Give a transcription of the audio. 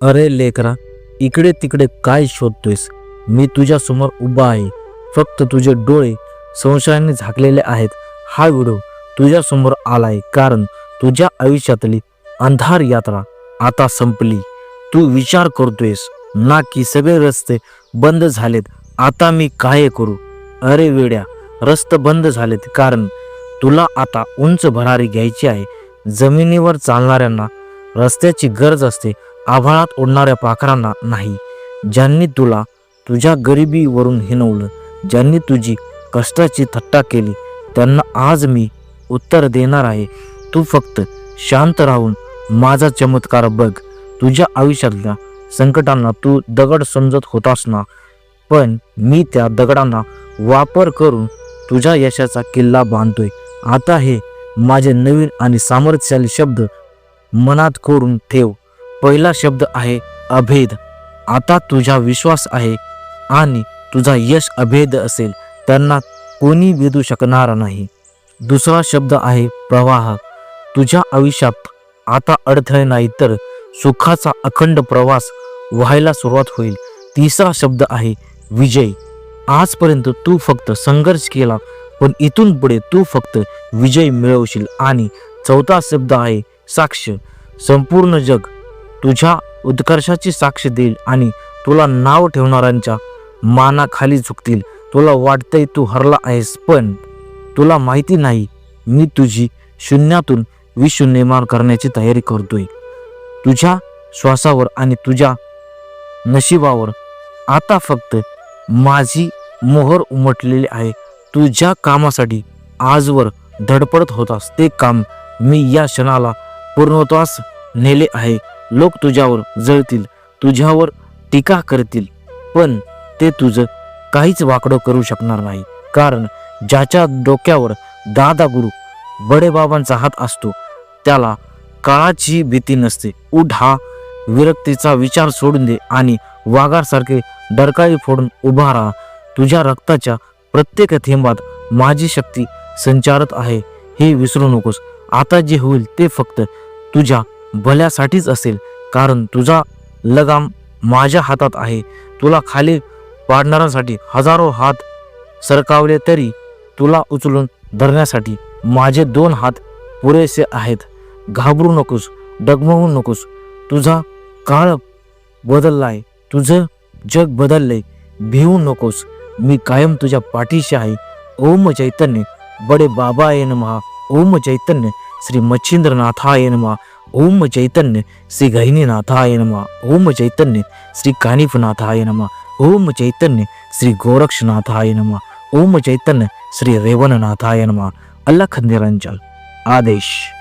अरे लेकरा इकडे तिकडे काय शोधतोयस? मी तुझ्या समोर उभा आहे. फक्त तुझे डोळे संशयाने झाकलेले आहेत. हा व्हिडिओ तुझ्या समोर आलाय कारण तुझ्या आयुष्यातली अंधार यात्रा आता संपली. तू विचार करतोयस ना की सगळे रस्ते बंद झालेत आता मी काय करू? अरे वेड्या रस्ते बंद झालेत कारण तुला आता उंच भरारी घ्यायची आहे. जमिनीवर चालणाऱ्यांना रस्त्याची गरज असते. आभाळात उडणाऱ्या पाखरांना नाही. ज्यांनी तुला तुझ्या गरिबीवरून हिनवलं ज्यांनी तुझी कष्टाची थट्टा केली त्यांना आज मी उत्तर देणार आहे. तू फक्त शांत राहून माझा चमत्कार बघ. तुझ्या आयुष्यातल्या संकटांना तू दगड समजत होतास ना? पण मी त्या दगडांना वापर करून तुझ्या यशाचा किल्ला बांधतोय. आता हे माझे नवीन आणि सामर्थ्यशाली शब्द मनात करून ठेव. पहिला शब्द आहे अभेद. आता तुझा विश्वास आहे आणि तुझा यश अभेद असेल त्यांना कोणी वेधू शकणार नाही. दुसरा शब्द आहे प्रवाह. तुझ्या आयुष्यात आता अडथळे नाही तर सुखाचा अखंड प्रवास व्हायला सुरुवात होईल. तिसरा शब्द आहे विजय. आजपर्यंत तू फक्त संघर्ष केला पण इथून पुढे तू फक्त विजय मिळवशील. आणि चौथा शब्द आहे साक्ष संपूर्ण जग तुझ्या उत्कर्षाची साक्ष देईल आणि तुला नाव ठेवणाऱ्यांच्या मानाखाली झुकतील. तुला वाटतंय तू हरला आहेस पण तुला माहिती नाही. मी तुझी शून्यातून विश्व निर्माण करण्याची तयारी करतोय. तुझ्या श्वासावर आणि तुझ्या नशिबावर आता फक्त माझी मोहर उमटलेली आहे. तुझ्या कामासाठी आजवर धडपडत होतास. ते काम मी या क्षणाला पूर्णत्वास नेले आहे. लोक तुझ्यावर जळतील तुझ्यावर टीका करतील पण ते तुझं काहीच वाकडं करू शकणार नाही. कारण ज्याच्या डोक्यावर दादा गुरु बड़ेबाबांचा हात असतो त्याला काळाची भीती नसते. उठ हा विरक्तीचा विचार सोडून दे आणि वाघासारखे डरकाळी फोडून उभा राहा. तुझ्या रक्ताच्या प्रत्येक थेंबात माझी शक्ती संचारत आहे हे विसरू नकोस. आता जे होईल ते फक्त तुझ्या भल्यासाठीच असेल कारण तुझा लगाम माझ्या हातात आहे. तुला खाली पाडणाऱ्यांसाठी हजारो हात सरकावले तरी तुला उचलून धरण्यासाठी माझे दोन हात पुरेसे आहेत. घाबरू नकोस डगमगू नकोस. तुझा काळ बदललाय तुझं जग बदललंय. भिवू नकोस. मी कायम तुझ्या पाठीशी आहे. ओम चैतन्य. बडे बाबा येन महा ओम चैतन्य. श्री मच्छिंद्रनाथाय नमः. ओम चैतन्य श्री गहिनीनाथाय नमः। ओम चैतन्य श्री कानिफनाथाय नमः। ओम चैतन्य श्री गोरक्षनाथाय नमः। ओम चैतन्य श्री रेवननाथाय नमः। अल्लाह निरंजन। आदेश।